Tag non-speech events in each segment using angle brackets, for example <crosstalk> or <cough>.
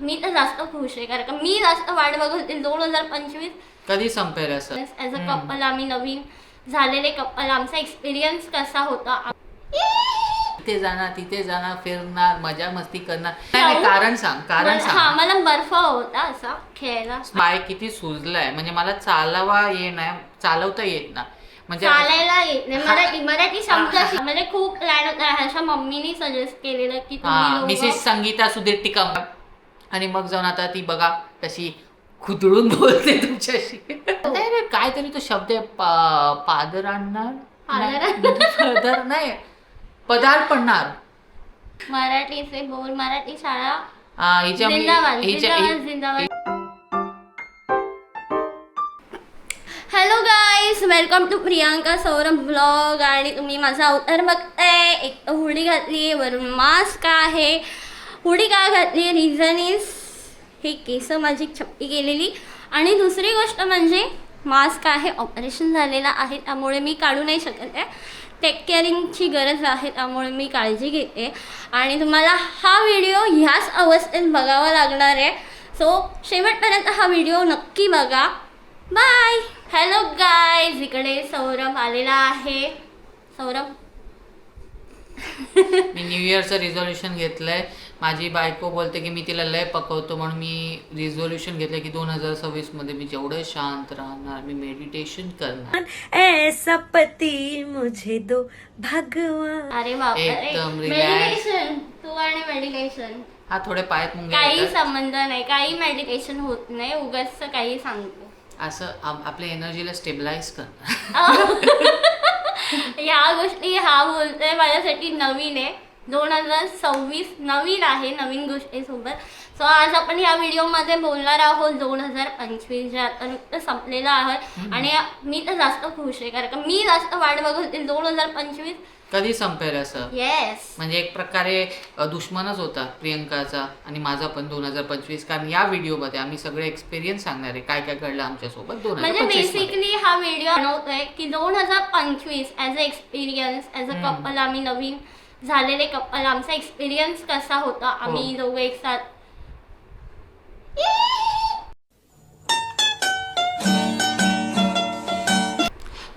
मी तर जास्त खुश आहे कारण का मी जास्त वाट बघत होते दोन हजार पंचवीस. कधी संपेल असं? As a. कपल आम्ही नवीन झालेले कपल आमचा एक्सपिरियन्स कसा होता? तिथे जाणार तिथे जाणार फिरणार मजा मस्ती करणार. नाही नाही कारण सांग कारण मला- हा सांग मला बर्फ होता असा खेळायला. पाय किती सुजलाय. म्हणजे मला चालवा ये नाही चालवता येत ना. म्हणजे चालायला येत नाही. मला. मराठी शब्द म्हणजे खूप प्लॅन होता. ह्याच्या मम्मीनी सजेस्ट केलेलं की हा तुम्ही मिसेस दोघं- संगीता सुधीर टिकम आणि मग जाऊन आता ती बघा तशी खुदळून <laughs> बोलते तुमच्याशी. नाही रे, काहीतरी तो शब्द आहे पा- पादर आणणार. नाही, पदर नाही पदार पडणार मराठीचे बोल मराठी शाळा. हा, हिच्या जिंदाबाद हिच्या जिंदाबाद जिंदाबाद. Hello guys welcome to Priyanka Saurabh blog आणि तुम्ही माझा अवतार बघताय. एक तर हुडी घातली वरून मास्क आहे. हुडी का घातली? रिझन इज हे केस माझी छप्पी गेलेली. आणि दुसरी गोष्ट म्हणजे मास्क आहे ऑपरेशन झालेलं आहे त्यामुळे मी काढू नाही शकत आहे. टेक केअरिंगची गरज आहे त्यामुळे मी काळजी घेते. आणि तुम्हाला हा व्हिडिओ ह्याच अवस्थेत बघावा लागणार आहे. सो शेवटपर्यंत हा व्हिडिओ नक्की बघा. बाय हॅलो गायज इकडे सौरभ आलेला आहे. सौरभ. मी न्यू इयरचं रिझोल्युशन घेतलंय. माझी बायको बोलते की मी तिला लय पकवतो म्हणून मी रिझोल्युशन घेतलंय की दोन हजार सव्वीसमध्ये मी जेवढं शांत राहणार मी मेडिटेशन करणार. ऐसा पति मुझे दो भगवान. अरे एकदम. मेडिटेशन तू आणि मेडिटेशन हा थोडे पायात मुंगे काही. संबंध नाही काही मेडिटेशन होत नाही उगाच काही सांगतो. असं आप- आपल्या एनर्जीला स्टेबलाइज करणार. <laughs> ह्या गोष्टी हा बोलतोय माझ्यासाठी नवीन आहे. दोन हजार सव्वीस नवीन आहे नवीन गोष्टीसोबत. सो आज आपण या व्हिडिओमध्ये बोलणार आहोत दोन हजार पंचवीस जे आता नुकतं संपलेलं आहे. आणि मी तर जास्त खुश आहे कारण का मी जास्त वाट बघत होते दोन हजार पंचवीस. कधी संपेल असं? येस म्हणजे एक प्रकारे अ, दुश्मनच होता प्रियंकाचा आणि माझा पण दोन हजार पंचवीस. कारण या व्हिडिओमध्ये आम्ही सगळे एक्सपिरियन्स सांगणार आहे काय काय घडलं आमच्यासोबत दोन हजार म्हणजे पंचवीस बेसिकली हा व्हिडिओ बनवतोय की दोन हजार पंचवीस as a experience as a. Couple आम्ही नवीन झालेले कपल आमचा एक्सपिरियन्स कसा होता? आम्ही हो. दोघं एक साथ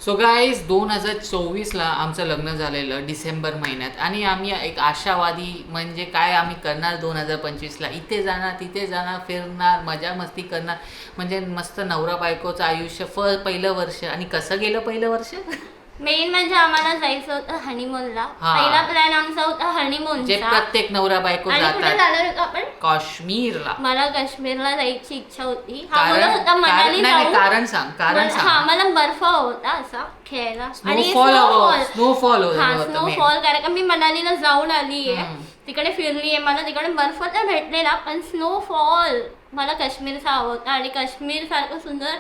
सो गाईज दोन हजार चोवीसला आमचं लग्न झालेलं डिसेंबर महिन्यात. आणि आम्ही एक आशावादी म्हणजे काय आम्ही करणार दोन हजार पंचवीसला? इथे जाणार तिथे जाणार फिरणार मजा मस्ती करणार. म्हणजे मस्त नवरा बायकोचं आयुष्य फ पहिलं वर्ष. आणि कसं गेलं पहिलं वर्ष? <laughs> मेन म्हणजे आम्हाला जायचं होतं हनीमूनला हा. पहिला प्लॅन आमचा होता जे हनीमूनचा प्रत्येक नवरा बायको आणि कुठे जातात. जाणार होतो आपण? काश्मीरला. मला काश्मीरला जायची इच्छा होती. हा कारण बोलत होता कारण- मनाली नाही नाही, जाऊ. कारण सांग कारण हा सांग. मला बर्फ होता असा खेळायला. स्नोफॉल हवं स्नोफॉल हा. स्नोफॉल कारण का मी मनालीला जाऊन आली आहे हम्म. तिकडे फिरली आहे मला तिकडे बर्फ तर भेटलेला पण स्नोफॉल मला काश्मीरचा हवा होता आणि काश्मीर सारखं सुंदर.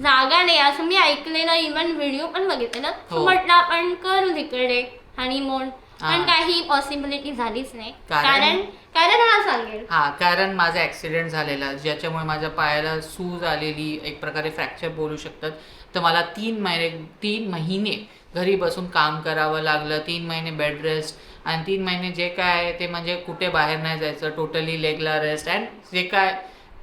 जागा नाही असं मी ऐकलेलं इव्हन व्हिडिओ पण बघितलेलं हो. म्हटलं आपण करू तिकडे हनीमून पण हा. काही पॉसिबिलिटी झालीच नाही कारण? कारण कारण हा सांगेल हा कारण माझा ऍक्सिडेंट झालेला ज्याच्यामुळे माझ्या पायाला सूज आलेली एक प्रकारे फ्रॅक्चर बोलू शकतात तर मला तीन महिने तीन महिने घरी बसून काम करावं लागलं. तीन महिने बेड रेस्ट आणि तीन महिने जे काय आहे ते म्हणजे कुठे बाहेर नाही जायचं टोटली लेगला रेस्ट अँड जे काय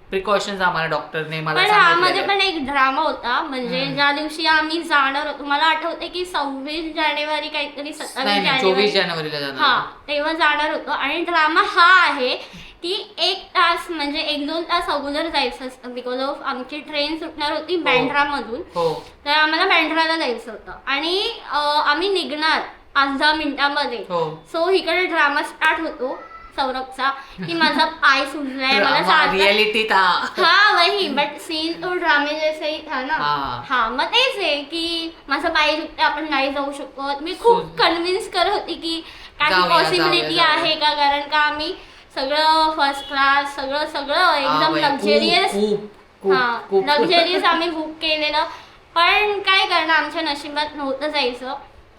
प्रिकॉशन्स आम्हाला डॉक्टरने मला पण एक ड्रामा होता. म्हणजे ज्या दिवशी आम्ही जाणार होतो मला आठवते की सव्वीस जानेवारी काहीतरी नाही सत्तावीस नाही चोवीस जानेवारीला हा जाणार तेव्हा जाणार होतो. आणि ड्रामा हा आहे की एक तास म्हणजे एक दोन तास अगोदर जायचं असतं. बिकॉज ऑफ आमची ट्रेन सुटणार होती बँड्रामधून हो. तर आम्हाला बँड्राला जायचं होतं. आणि अं, आम्ही निघणार पाच दहा मिनिटांमध्ये. हो. सो इकडे ड्रामा स्टार्ट होतो सौरभचा. की माझा पाय सुजलाय मला चालता रियालिटी था. हाँ वही. बट सीन तो ड्रामे जैसे ही था ना. हाँ. हाँ मग तेच आहे की माझा पाय दुखते आपण नाही जाऊ शकत. मी खूप कन्व्हिन्स करत होती की काही जाऊया, पॉसिबिलिटी जाऊया, आहे का? कारण का आम्ही सगळं फर्स्ट क्लास सगळं सगळं एकदम बाई, खूप लक्झरियस खूप खूप हा लक्झरियस आम्ही <laughs> बुक केलेलं. पण काय करणार आमच्या नशिबात नव्हतं जायचं.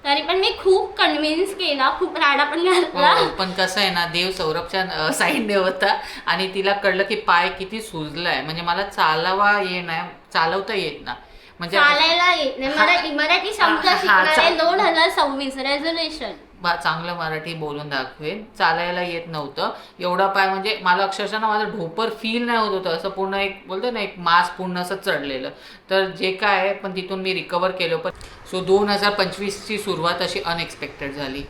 तरी पण मी खूप कन्व्हिन्स केला खूप राडा पण घातला. हो, पण कसं आहे ना देव सौरभच्या साईडने होता. आणि तिला कळलं की पाय किती सुजलाय. म्हणजे मला चालवा ये नाही चालवता येत ना. म्हणजे चालायला येत नाही. मराठी मराठी शब्द हा, हा, शिकणार दोन हजार सव्वीस. रेझोल्युशन बा चांगलं मराठी बोलून दाखवेन चालायला येत नव्हतं. एवढा पाय म्हणजे मला अक्षरशः ना माझं ढोपर फील नाही होत होतं. असं पूर्ण एक बोलतो ना एक मास पूर्ण असं चढलेलं. तर जे काय आहे पण तिथून मी रिकवर केलं. पण सो दोन हजार पंचवीसची सुरुवात अशी अनएक्सपेक्टेड झाली.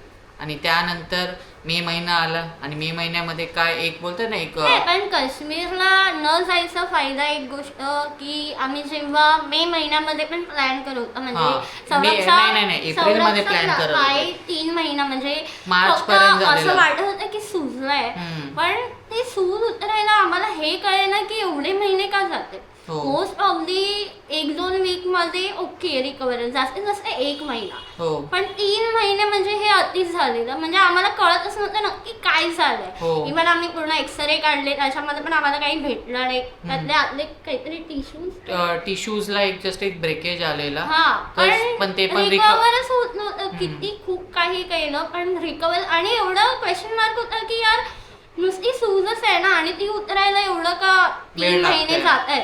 आणि त्यानंतर मे महिना आला आणि मे महिन्यामध्ये काय एक बोलतो ना एक नाही, पण काश्मीरला न जायचा फायदा एक गोष्ट की आम्ही जेव्हा मे महिन्यामध्ये पण प्लॅन हा. म्हणजे मे- सौरभचा- नाही, नाही, नाही, एप्रिलमध्ये सौरभचा plan करत होतो. पाय तीन महिना म्हणजे मार्च फक्त पर्यंत झालेलं. असं वाटत होतं की सुजलंय हम्म. पण ते सूज उतरायला आम्हाला हे कळे ना की एवढे महिने का जाते हो. मोस्ट ऑफली एक दोन वीकमध्ये ओके रिकवर जास्तीत जास्त एक महिना. हो. पण तीन महिने म्हणजे हे अतिच झालेलं. म्हणजे आम्हाला कळतच नव्हतं नक्की काय झालंय. हो. इव्हन आम्ही पूर्ण एक्सरे काढले त्याच्यामध्ये पण आम्हाला काही भेटलं नाही. त्यातले आतले काहीतरी टिश्यूज टिश्यूजला एक जस्ट एक ब्रेकेज आलेला. हा तर- पण ते पण रिक- रिकवरच होत नव्हतं. किती खूप काही केलं पण रिकवर आणि एवढं क्वेश्चन मार्क होता की यार नुसती सूजच आहे ना? आणि ती उतरायला एवढं का वेळ तीन लागतोय. महिने जात आहेत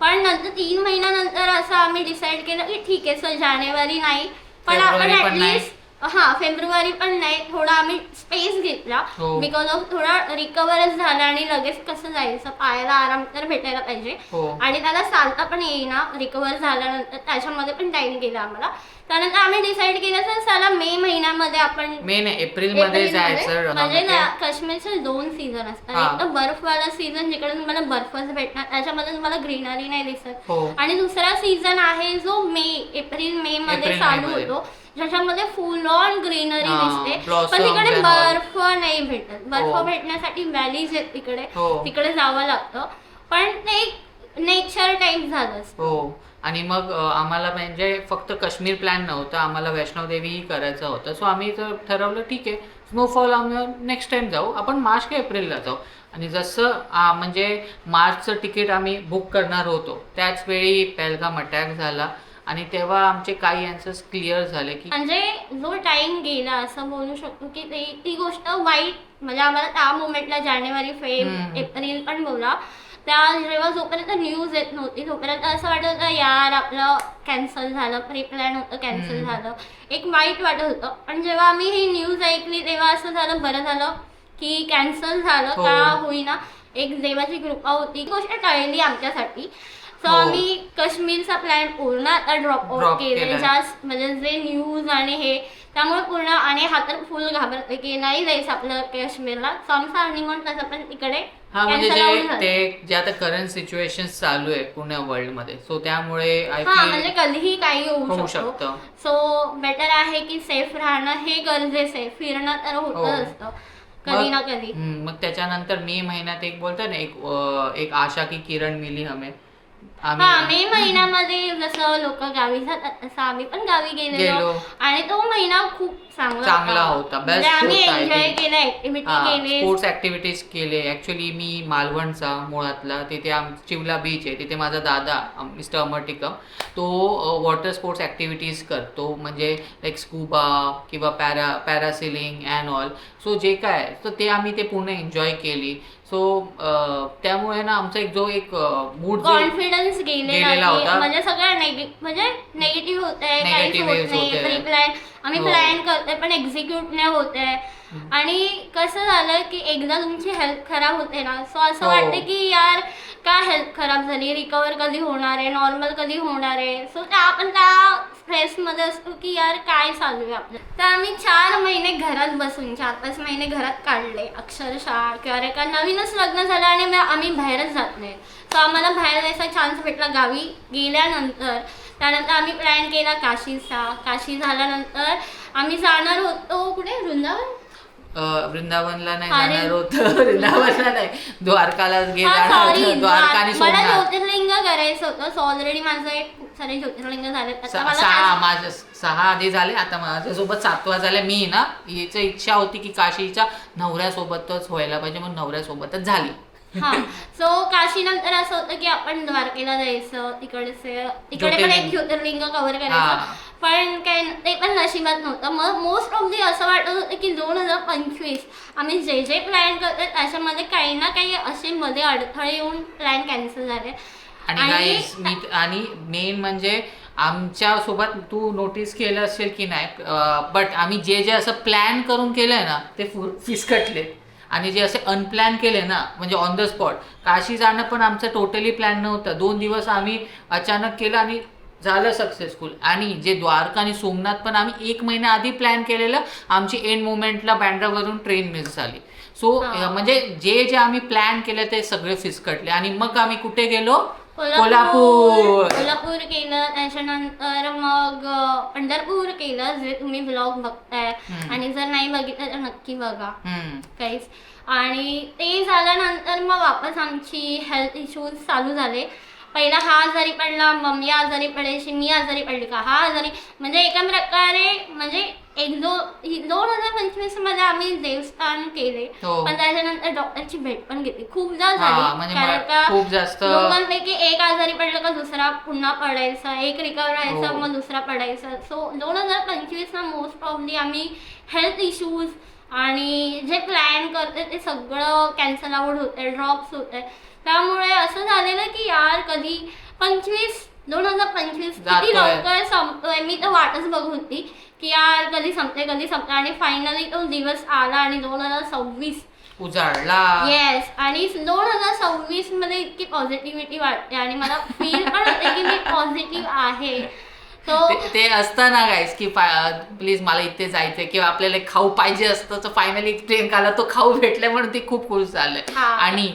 पण नंतर तीन महिन्यानंतर असं आम्ही डिसाईड केलं की ठीक आहे सर जानेवारी नाही पण आपण. ऍटलिस्ट हा फेब्रुवारी पण नाही थोडा आम्ही स्पेस घेतला. हो. बिकॉज ऑफ थोडा रिकवरच झाला आणि लगेच कसं जायचं पायाला आराम तर भेटायला पाहिजे. हो. आणि त्याला चालता पण येईना रिकवर झाल्यानंतर त्याच्यामध्ये पण टाइम गेला आम्हाला. त्यानंतर आम्ही डिसाईड केलं तर चला मे महिन्यामध्ये आपण मे नाही एप्रिलमध्ये एप्रिलमध्ये, म्हणजे हा, ना काश्मीरचे दोन सीझन असतात. हा. एक तर बर्फवाला सीझन जिकडे तुम्हाला बर्फच भेटणार त्याच्यामध्ये तुम्हाला ग्रीनरी नाही दिसत. हो. आणि दुसरा सीझन आहे जो मे एप्रिल मे मध्ये एप्रिल, चालू. होतो. ज्याच्यामध्ये फुल ऑन ग्रीनरी हा, दिसते. पण तिकडे and all. बर्फ नाही भेटत. बर्फ हो. भेटण्यासाठी व्हॅलीज आहेत तिकडे हो. तिकडे जावं लागतं. पण ते नेचर टाईप झालं. हो. आणि मग अ, आम्हाला म्हणजे फक्त काश्मीर प्लॅन नव्हता. आम्हाला वैष्णोदेवीही करायचं होतं. सो आम्ही तर ठरवलं ठीक आहे. स्नोफॉल आम्ही नेक्स्ट टाइम जाऊ. आपण मार्च किंवा एप्रिलला जाऊ. आणि जसं आ, म्हणजे मार्चचं तिकीट आम्ही बुक करणार होतो. त्याच वेळी पेलगाम अटॅक झाला. आणि तेव्हा आमचे काही आन्सर्स क्लिअर झाले की म्हणजे जो टाइम गेला असं बोलू शकतो की ते ती गोष्ट वाईट म्हणजे आम्हाला त्या मोमेंटला जानेवारी फेब. एप्रिल पण बोला त्या जेव्हा जोपर्यंत न्यूज येत नव्हती तोपर्यंत असं वाटत होतं यार आपलं कॅन्सल झालं प्री प्लॅन होतं कॅन्सल. झालं एक वाईट वाटत होतं पण जेव्हा आम्ही ही न्यूज ऐकली तेव्हा असं झालं बरं झालं की कॅन्सल झालं हो. का होईना एक देवाची कृपा होती गोष्ट टळली आमच्यासाठी सो हो. आम्ही काश्मीरचा प्लॅन पूर्ण ड्रॉप आउट Drop केले. जास्त म्हणजे जे न्यूज आणि हे त्यामुळे पूर्ण आणि हा तर फुल घाबरते की नाही जायचं आपलं काश्मीरला. सो आमचा हनीमून तसं पण तिकडे हा म्हणजे जे. ते जे आता करंट सिच्युएशन चालू आहे पुण्या वर्ल्डमध्ये. सो त्यामुळे आय हा म्हणजे कधीही काही होऊ होऊ शकतो. शकतं. सो बेटर आहे की सेफ राहणं हे गरजेचं आहे. फिरणं तर हो. होतच असतं. कधी ना कधी. हम्म, मग त्याच्यानंतर मे महिन्यात एक बोलतात ना एक अ, एक आशा की किरण मिली हमें. हा मे महिन्यामध्ये जसं लोक गावी जातात तसं आम्ही पण गावी गेलेलो. गेलो. आणि तो महिना खूप चांगला चांगला होता, best म्हणजे आम्ही होता, I एन्जॉय think. केलं ऍक्टिव्हिटी केले. स्पोर्ट्स ऍक्टिव्हिटीज केले. ऍक्च्युली मी मालवणचा मुळातला. तिथे आम चिवला बीच आहे. तिथे माझा दादा मिस्टर अमर टिकम तो वॉटर स्पोर्ट्स ऍक्टिव्हिटीज करतो. म्हणजे लाईक स्कूबा किंवा para parasailing and all so जे काय तर ते आम्ही ते पूर्ण एन्जॉय केली. सो त्यामुळे ना आमचा एक जो एक मूड जो कॉन्फिडन्स गेलेला होता. म्हणजे सगळं म्हणजे नेगेटिव्ह होत आहे काहीच Negative होत waves नाही प्लॅन आम्ही हो. प्लॅन करतोय पण एक्झिक्यूट नाही होत आहे आणि कसं झालं की एकदा तुमची हेल्थ खराब होते ना सो असं हो. वाटतं की यार काय हेल्थ खराब झाली? रिकवर कधी होणार आहे? नॉर्मल कधी होणार आहे? सो त्या आपण त्या स्ट्रेसमध्ये असतो की यार काय चालू आहे आपलं? तर आम्ही चार महिने घरात बसून चार पाच महिने घरात काढले अक्षरशः. किंवा रे का नवीनच लग्न झालं आणि मग आम्ही बाहेरच जात नाही. सो आम्हाला बाहेर जायचा चान्स भेटला गावी गेल्यानंतर. त्यानंतर आम्ही प्लॅन केला काशीचा. काशी झाल्यानंतर आम्ही जाणार होतो कुठे? वृंदावन? वृंदावनला नाही अरे. जाणार होतं. <laughs> वृंदावनला नाही. द्वारकाला हा गेला मला ज्योतिर्लिंग करायचं होतं. सो ऑलरेडी माझं एक खूप सारे ज्योतिर्लिंग झाले आता स- मला सहा माझ्या सहा आधी झाले. आता माझ्यासोबत सातवा झाले. मी ना याची इच्छा होती की काशीच्या नवऱ्यासोबतच व्हायला पाहिजे मग नवऱ्यासोबतच झाली. हा. सो काशी नंतर असं होतं की आपण द्वारकेला जायचं. तिकडचे तिकडे पण एक ज्योतिर्लिंग. ज्योतिर्लिंग कव्हर हा. करायचं. पण काय ते पण नशिबात नव्हतं मग मोस्ट ऑफ दी असं वाटत होतं की दोन हजार पंचवीस आम्ही जे जे प्लॅन करतोय त्याच्यामध्ये काही ना काही असे मध्ये अडथळे येऊन प्लॅन कॅन्सल झाले आणि मी आणि मेन म्हणजे आमच्यासोबत तू नोटीस केलं असेल की नाही बट आम्ही जे जे असं प्लॅन करून केलंय ना ते फु- फिसकटले आणि जे असे अनप्लॅन केले ना म्हणजे ऑन द स्पॉट काशी जाणं पण आमचं टोटली प्लॅन नव्हतं. दोन दिवस आम्ही अचानक केलं आणि झालं सक्सेसफुल आणि जे द्वारका आणि सोमनाथ पण आम्ही एक महिना आधी प्लॅन केलेलं आमची एंड मोमेंटला बँड्रावरून ट्रेन मिस झाली. सो. म्हणजे जे जे आम्ही प्लॅन केले ते सगळे फिसकटले आणि मग आम्ही कुठे गेलो? कोल्हापूर. कोल्हापूर. केलं त्याच्यानंतर मग पंढरपूर केलं जे तुम्ही ब्लॉग बघताय. आणि जर नाही बघितलं तर नक्की बघा. काहीच. आणि ते झाल्यानंतर मग वापस आमची हेल्थ इश्यूज चालू झाले. पहिला हा आजारी पडला मम्मी आजारी पडायची मी आजारी पडली का? हा आजारी. म्हणजे एका प्रकारे म्हणजे एक दो दोन हजार पंचवीसमध्ये आम्ही देवस्थान केले. हो. पण त्याच्यानंतर डॉक्टरची भेट पण घेतली. खूपदा हा, झाली. म्हणजे कारण मला का खूप जास्त- दोघांपैकी एक आजारी पडलं का दुसरा पुन्हा पडायचा एक रिकवर व्हायचा हो. मग दुसरा पडायचा. सो दोन हजार पंचवीसला मोस्ट प्रॉब्ली आम्ही हेल्थ इश्यूज आणि जे प्लॅन करते ते सगळं कॅन्सल आउट होते ड्रॉप्स होते त्यामुळे असं झालेलं की यार कधी पंचवीस दोन हजार पंचवीस किती जातोय. लवकर संपतोय मी तर वाटच बघत होती की यार कधी संपते कधी संपते. आणि फायनली तो दिवस आला आणि दोन हजार सव्वीस. उजाडला येस आणि दोन हजार सव्वीसमध्ये इतकी पॉझिटिव्हिटी वाटते आणि मला फील पण होते की मी पॉझिटिव्ह आहे. तो ते- ते असतं ना गाईस की प्लीज मला इथे जायचंय किंवा आपल्याला खाऊ पाहिजे असतं तर फायनली ट्रेन आला तो खाऊ भेटलाय म्हणून ती खूप खुश झालंय हा. आणि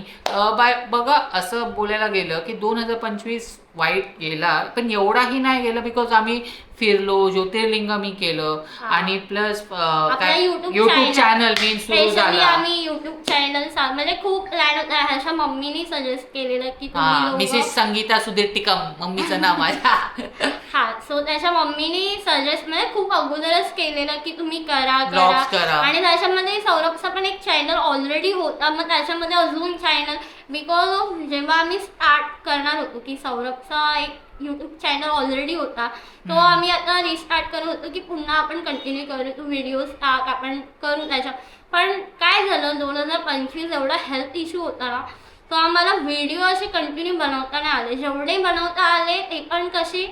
बाय बघा असं बोलायला गेलं की दोन हजार पंचवीस वाईट गेला पण एवढाही नाही गेला बिकॉज आम्ही फिरलो ज्योतिर्लिंग मी केलं. आणि प्लस काय युट्यूब. चॅनल मेन सुरू झाला आम्ही युट्यूब चॅनल म्हणजे खूप प्लॅन होता ह्याच्या मम्मीनी सजेस्ट केलेलं की मिसेस संगीता सुधीर टिकम मम्मीचं नाव माझ्या <laughs> हा सो त्याच्या मम्मीने सजेस्ट म्हणजे खूप अगोदरच केलेलं की तुम्ही करा करा. आणि त्याच्यामध्ये सौरभचा पण एक चॅनल ऑलरेडी होता मग त्याच्यामध्ये अजून चॅनल बिकॉज ऑफ जेव्हा आम्ही स्टार्ट करणार होतो की सौरभचा एक युट्यूब चॅनल ऑलरेडी होता. तो. आम्ही आता रिस्टार्ट करत होतो की पुन्हा आपण कंटिन्यू करू तू व्हिडिओज टाक आपण करू त्याच्या. पण काय झालं दोन हजार पंचवीस एवढा हेल्थ इश्यू होता. ना तो आम्हाला व्हिडिओ असे कंटिन्यू बनवता नाही आले. जेवढे बनवता आले ते पण कसे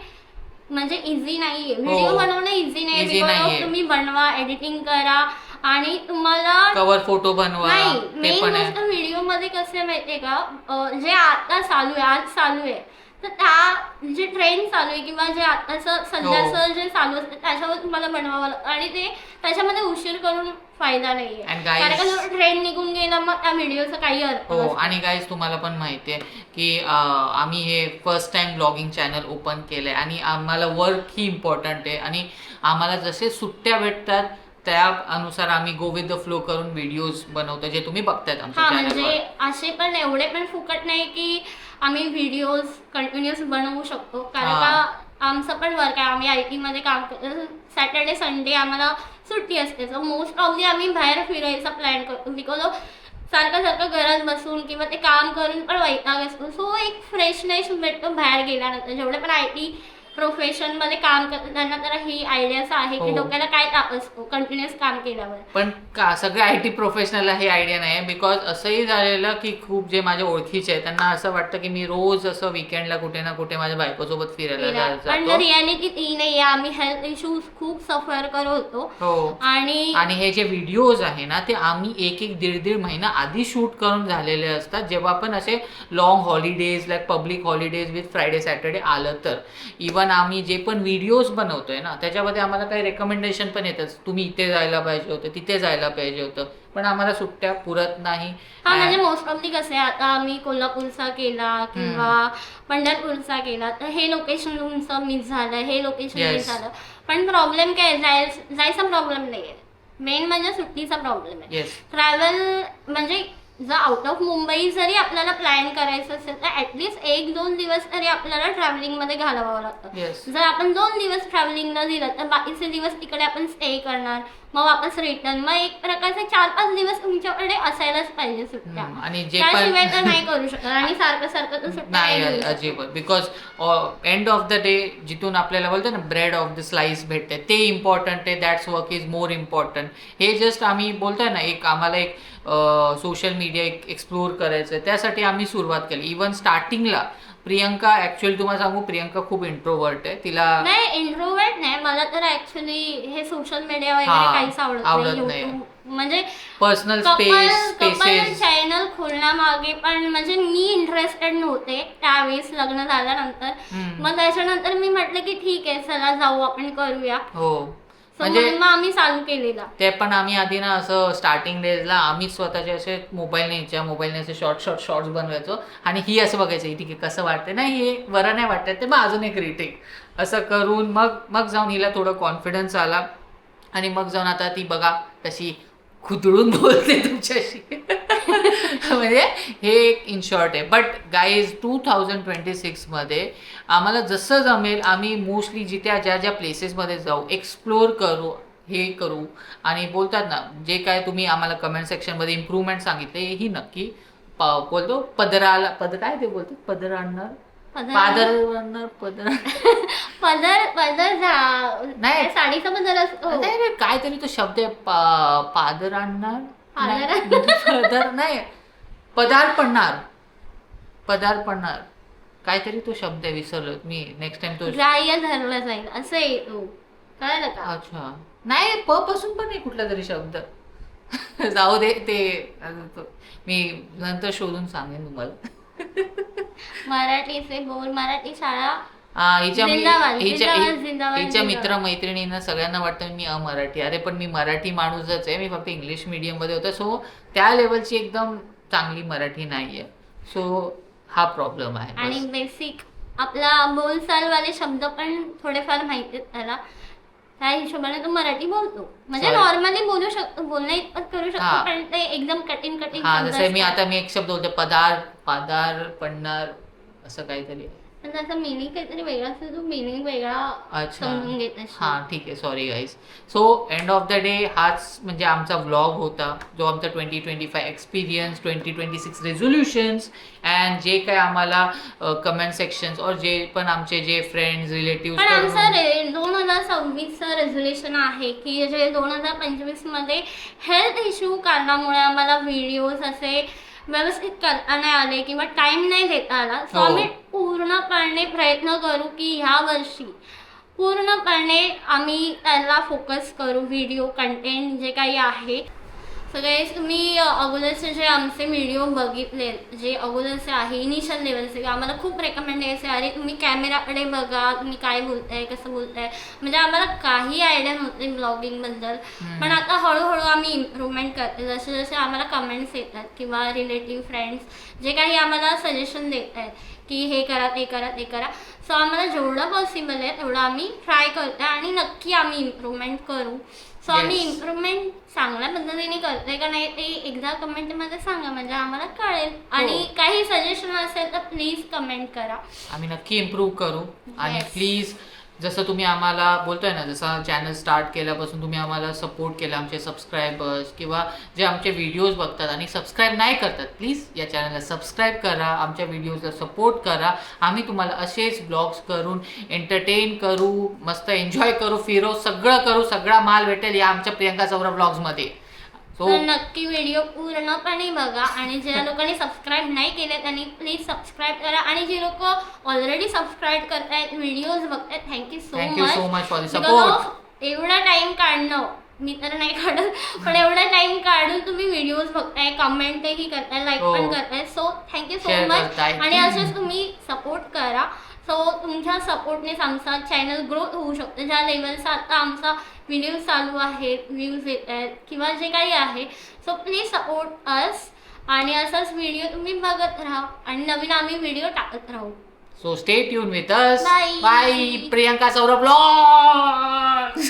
म्हणजे इझी नाहीये. व्हिडिओ बनवणं इझी नाही. तुम्ही बनवा एडिटिंग करा आणि तुम्हाला कवर फोटो बनवा नाही मेन पण गोष्ट व्हिडिओमध्ये कसं माहितीये का? जे आता चालू आहे आज चालू आहे. तर त्या जे ट्रेंड चालू आहे किंवा जे आताचं सध्याचं जे चालू असतं त्याच्यावर तुम्हाला बनवावं लागतं आणि ते त्याच्यामध्ये उशीर करून फायदा नाहीये And guys- कारण का जो ट्रेंड निघून गेला मग त्या व्हिडिओचा काही अर्थ हो नसतो. आणि गाईज तुम्हाला पण माहिती आहे की अं, आम्ही हे first time blogging channel open केलंय. आणि आम्हाला वर्क ही इम्पॉर्टंट आहे. आणि आम्हाला जसे सुट्ट्या भेटतात त्या अनुसार आम्ही गो विथ द फ्लो करून व्हिडिओज बनवतो जे तुम्ही बघतायत आमच्या हा चॅनलवर म्हणजे असे पण एवढे पण फुकट नाही की आम्ही व्हिडिओज कंटिन्युअस बनवू शकतो. कारण. का आमचं पण वर्क आहे. आम्ही आय टीमध्ये काम करतो. सॅटर्डे संडे आम्हाला सुट्टी असते. सो मोस्ट ऑफली आम्ही बाहेर फिरायचा प्लॅन करतो. बिकॉज सारखं सारखं घरात बसून किंवा ते काम करून पण वैताग असतो. सो एक फ्रेशनेस भेटतो बाहेर गेल्यानंतर. जेवढे पण आय टी प्रोफेशनमध्ये काम करतात त्यांना तर ही आयडियाच आहे की हो. डोक्याला काय ताप असतो कंटिन्युअस काम केल्यावर. पण का सगळे आय टी प्रोफेशनलला हे आयडिया नाही बिकॉज असंही झालेलं की खूप जे माझे ओळखीचे आहेत त्यांना असं वाटतं की मी रोज असं विकेंडला कुठे ना कुठे माझ्या बायकोसोबत फिरायला जा- पण जातो रियालिटी ती नाही आम्ही हेल्थ इश्यूज खूप सफर करत. होतो हो. आणि आणि हे जे व्हिडिओज आहे ना ते आम्ही एक एक दीड दीड महिना आधी शूट करून झालेले असतात. जेव्हा पण असे long holidays like public holidays with Friday Saturday आलं तर. इवन आम्ही जे पण व्हिडिओज बनवतोय ना त्याच्यामध्ये आम्हाला काही रेकमेंडेशन पण येतात. तुम्ही इथे जायला पाहिजे होतं तिथे जायला पाहिजे होतं. पण आम्हाला सुट्ट्या पुरत नाही. हा म्हणजे मोस्ट ऑफली कसं आहे आता आम्ही कोल्हापूरचा केला किंवा पंढरपूरचा केला तर हे लोकेशन तुमचं मिस झालं हे लोकेशन Yes. मिस झालं. पण प्रॉब्लेम काय आहे? जाय- जायचा प्रॉब्लेम नाही आहे मेन म्हणजे सुट्टीचा प्रॉब्लेम आहे. येस ट्रॅव्हल म्हणजे जर आउट ऑफ मुंबई जरी आपल्याला प्लॅन करायचं असेल तर ॲटलिस्ट एक दोन दिवस तरी आपल्याला ट्रॅव्हलिंगमध्ये घालवावं लागतं. जर आपण दोन दिवस ट्रॅव्हलिंगला दिलं तर बाकीचे दिवस तिकडे आपण स्टे करणार. मग वापस रिटर्न मग एक प्रकारचे चार पाच दिवस तुमच्याकडे असायलाच पाहिजे सुट्ट्या. आणि जे त्याशिवाय तर नाही करू शकत. आणि सारखं सारखं तर सुट्ट्या नाही. अजिबात. Because end of the day जिथून आपल्याला बोलतो ना ब्रेड ऑफ द स्लाइस भेटते. ते इम्पॉर्टंट आहे that's work is more important हे जस्ट आम्ही बोलतोय ना एक आम्हाला एक सोशल मीडिया एक्सप्लोर करायचं आहे त्यासाठी आम्ही सुरुवात केली. इवन स्टार्टिंगला प्रियंका ॲक्च्युअली तुम्हाला सांगू प्रियंका खूप इंट्रोवर्ट आहे. तिला नाही इंट्रोवर्ट नाही. मला तर ऍक्च्युली हे सोशल मीडिया वगैरे काहीच आवडत नाही. म्हणजे पर्सनल स्पेस स्पेसेस चॅनल खोलण्यामागे पण म्हणजे मी इंटरेस्टेड नव्हते त्यावेळेस लग्न झाल्यानंतर. मग त्याच्यानंतर मी म्हटलं की ठीक आहे चला जाऊ आपण करूया. हो. म्हणजे मग आम्ही चालू केलेला. ते पण आम्ही आधी ना असं स्टार्टिंग डेजला आम्ही स्वतःचे असे मोबाईल न्यायच्या मोबाईलने असे शॉर्ट शॉर्ट शॉर्ट्स बनवायचो. आणि ही असं बघायचं ठीक आहे कसं वाटतं नाही हे बरं नाही वाटत ते मग अजून एक रिटेक असं करून मग मग जाऊन हिला थोडं कॉन्फिडन्स आला. आणि मग जाऊन आता ती बघा कशी खुदळून <laughs> बोलते तुमच्याशी. म्हणजे हे एक इन शॉर्ट आहे. But guys two thousand twenty सिक्समध्ये आम्हाला जसं जमेल आम्ही मोस्टली जिथे ज्या ज्या प्लेसेसमध्ये जाऊ एक्सप्लोर करू हे करू. आणि बोलतात ना जे काय तुम्ही आम्हाला कमेंट सेक्शनमध्ये इम्प्रूव्हमेंट सांगितले ही नक्की बोलतो पदराला पद काय ते बोलतात पदर आणणार पदर पादर आणणार <laughs> पदर पदर पदर झा- नाही. नाही नाही, काहीतरी तो शब्द आहे पादर आणणार नाही, पदर नाही पदार पडणार पदार पडणार काहीतरी तो शब्द आहे विसरलो मी. नेक्स्ट टाइम तो ग्राह्य धरलं जाईल असं येतो कळलं का? अच्छा. नाही प पासून पण नाही कुठला तरी शब्द. जाऊ दे ते अजून तो- मी नंतर शोधून सांगेन तुम्हाला. मराठीचे बोल मराठी शाळा हिच्या जिंदाबाद, हिच्या जिंदाबाद, जिंदाबाद, हिच्या जिंदाबाद. मित्र मैत्रिणींना सगळ्यांना वाटतं मी अमराठी अरे पण मी मराठी माणूसच आहे मी फक्त इंग्लिश medium मध्ये होतो सो त्या लेवलची एकदम चांगली मराठी नाहीये सो हा प्रॉब्लेम आहे आणि बस. बेसिक आपला बोलचालवाले शब्द पण थोडेफार माहिती आहेत त्याला त्या हिशोबाने तो मराठी बोलतो म्हणजे Sorry. नॉर्मली बोलू शकतो बोलणं इतपत करू शकतो. पण ते एकदम कठीण कठीण हा शब्द जसं मी असतात. आता मी एक शब्द बोलते पदार पादार पडणार असं काहीतरी पण त्याचा मिनिंग काहीतरी वेगळा असतो तो मिनिंग वेगळा अच्छा. समजून घेत असतो. हां ठीक आहे. Sorry guys so end of the day हाच म्हणजे आमचा व्लॉग होता जो आमचा twenty twenty five experience twenty twenty six resolutions and जे काय आम्हाला कमेंट सेक्शन्स और जे पण आमचे जे फ्रेंड्स पण रिलेटिव्ह आमचं रे दोन हजार सव्वीसचं रेझोल्युशन आहे की जे दोन हजार पंचवीसमध्ये हेल्थ इश्यू कारणामुळे आम्हाला व्हिडिओज असे व्यवस्थित करता नाही आले किंवा टाइम नाही देता आला सो हो. आम्ही पूर्णपणे प्रयत्न करू की ह्या वर्षी पूर्णपणे आम्ही त्याला फोकस करू व्हिडिओ कंटेंट जे काही आहे सगळे तुम्ही अगोदरचे जे आमचे व्हिडिओ बघितले जे अगोदरचे आहे इनिशियल लेवलचे आम्हाला खूप रेकमेंड यायचे अरे तुम्ही कॅमेराकडे बघा तुम्ही काय बोलताय कसं बोलताय. म्हणजे आम्हाला काही आयडिया नव्हते ब्लॉगिंगबद्दल पण आता हळूहळू आम्ही इम्प्रूव्हमेंट करते जसे जसे आम्हाला कमेंट्स येतात किंवा रिलेटिव्ह फ्रेंड्स जे काही आम्हाला सजेशन देत आहेत की हे करा ते करा ते करा. सो आम्हाला जेवढं पॉसिबल आहे तेवढं आम्ही ट्राय करतो आणि नक्की आम्ही इम्प्रूव्हमेंट करू. सो आम्ही Yes. इम्प्रूव्हमेंट चांगल्या पद्धतीने करतोय का नाही ते एकदा कमेंटमध्ये सांगा म्हणजे आम्हाला कळेल आणि हो. काही सजेशन असेल तर प्लीज कमेंट करा आम्ही नक्की इम्प्रूव्ह करू आणि Yes. प्लीज जसं तुम्ही आम्हाला बोलतोय ना जसं चॅनल स्टार्ट केल्यापासून तुम्ही आम्हाला सपोर्ट केला आमचे सबस्क्रायबर्स किंवा जे आमचे व्हिडिओज बघतात आणि सबस्क्राईब नाही करतात प्लीज या चॅनलला सबस्क्राईब करा आमच्या व्हिडिओजला सपोर्ट करा. आम्ही तुम्हाला असेच ब्लॉग्स करून एंटरटेन करू मस्त एन्जॉय करू फिरो सगळं करू सगळा माल भेटेल या आमच्या प्रियंका चौरा ब्लॉग्समध्ये तर नक्की व्हिडिओ पूर्णपणे बघा आणि ज्या <laughs> लोकांनी सबस्क्राईब नाही केले त्यांनी प्लीज सबस्क्राईब करा आणि जे लोक ऑलरेडी सबस्क्राईब करतायत व्हिडिओज बघतायत thank you so thank you much so much for support एवढा टाइम काढणं मी तर नाही काढत पण एवढा टाइम काढून तुम्ही व्हिडिओज बघताय कमेंटही करताय लाईक हो. पण करताय. So thank you so much. आणि असेच तुम्ही सपोर्ट करा. सो तुमच्या सपोर्टनेच आमचा चॅनल ग्रोथ होऊ शकतो ज्या लेवलचा आता आमचा व्हिडिओ चालू आहे व्ह्यूज येत आहेत किंवा जे काही आहे सो प्लीज सपोर्ट अस आणि असाच व्हिडिओ तुम्ही बघत राहा आणि नवीन आम्ही व्हिडिओ टाकत राहू stay tuned with us. Bye. Bye. Priyanka Saurabh Vlogs.